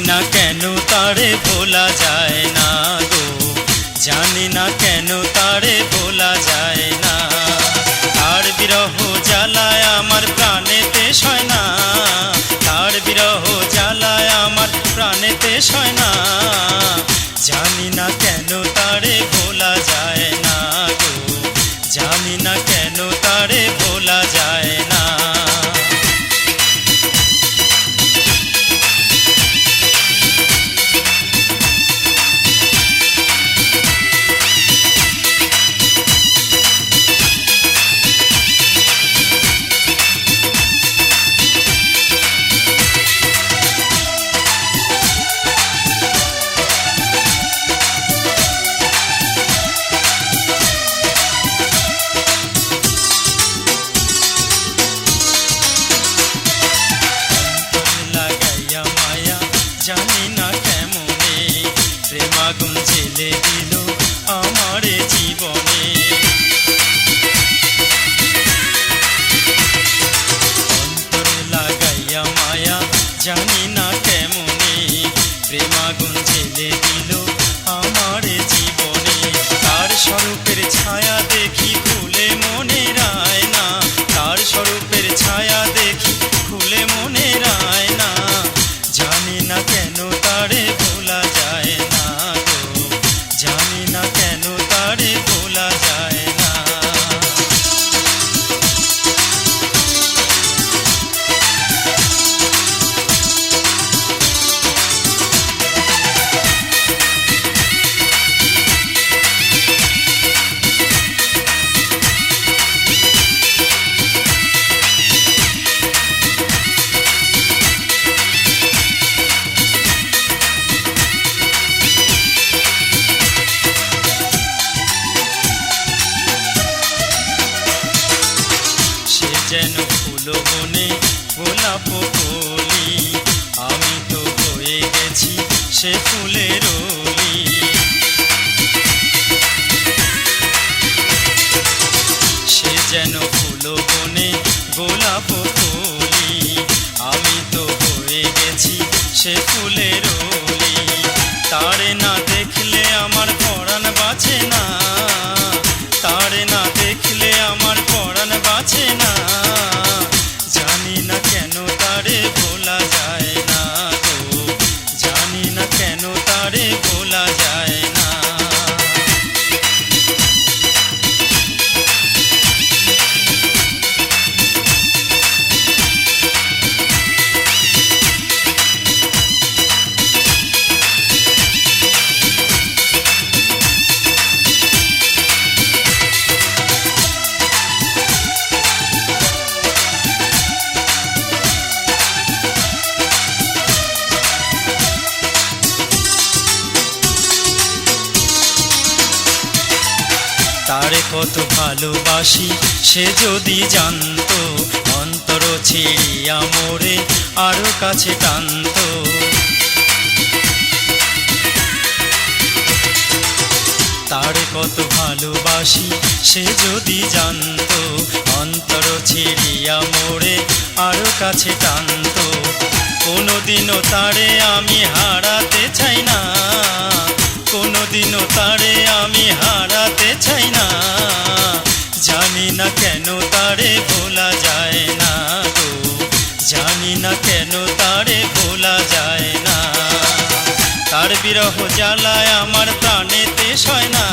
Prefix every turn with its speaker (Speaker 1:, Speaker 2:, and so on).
Speaker 1: না কেন তারে ভোলা যায় না গো। জানি না কেন তারে ভোলা যায় না। তার বিরহ জ্বালায় আমার প্রাণেতে সয় না তার বিরহ জ্বালায় আমার প্রাণেতে সয় না বনে গোলাপ কলি আমি তো হয়ে গেছি সে ফুলের রলি সে যেন ফুল বনে গোলাপ কলি আমি তো হয়ে গেছি সে ফুলের তারে কত ভালোবাসি, সে যদি জানতো, অন্তর ছিড়িয়া মোরে আরও কাছে টানতো। তারে কত ভালোবাসি, সে যদি জানতো, অন্তর ছিড়িয়া মোরে আরও কাছে টানতো। কোনোদিনও তারে আমি হারাতে চাই জানি না কেন তারে ভোলা যায় না। তার বিরহ জ্বালায় আমার প্রাণেতে সয় না।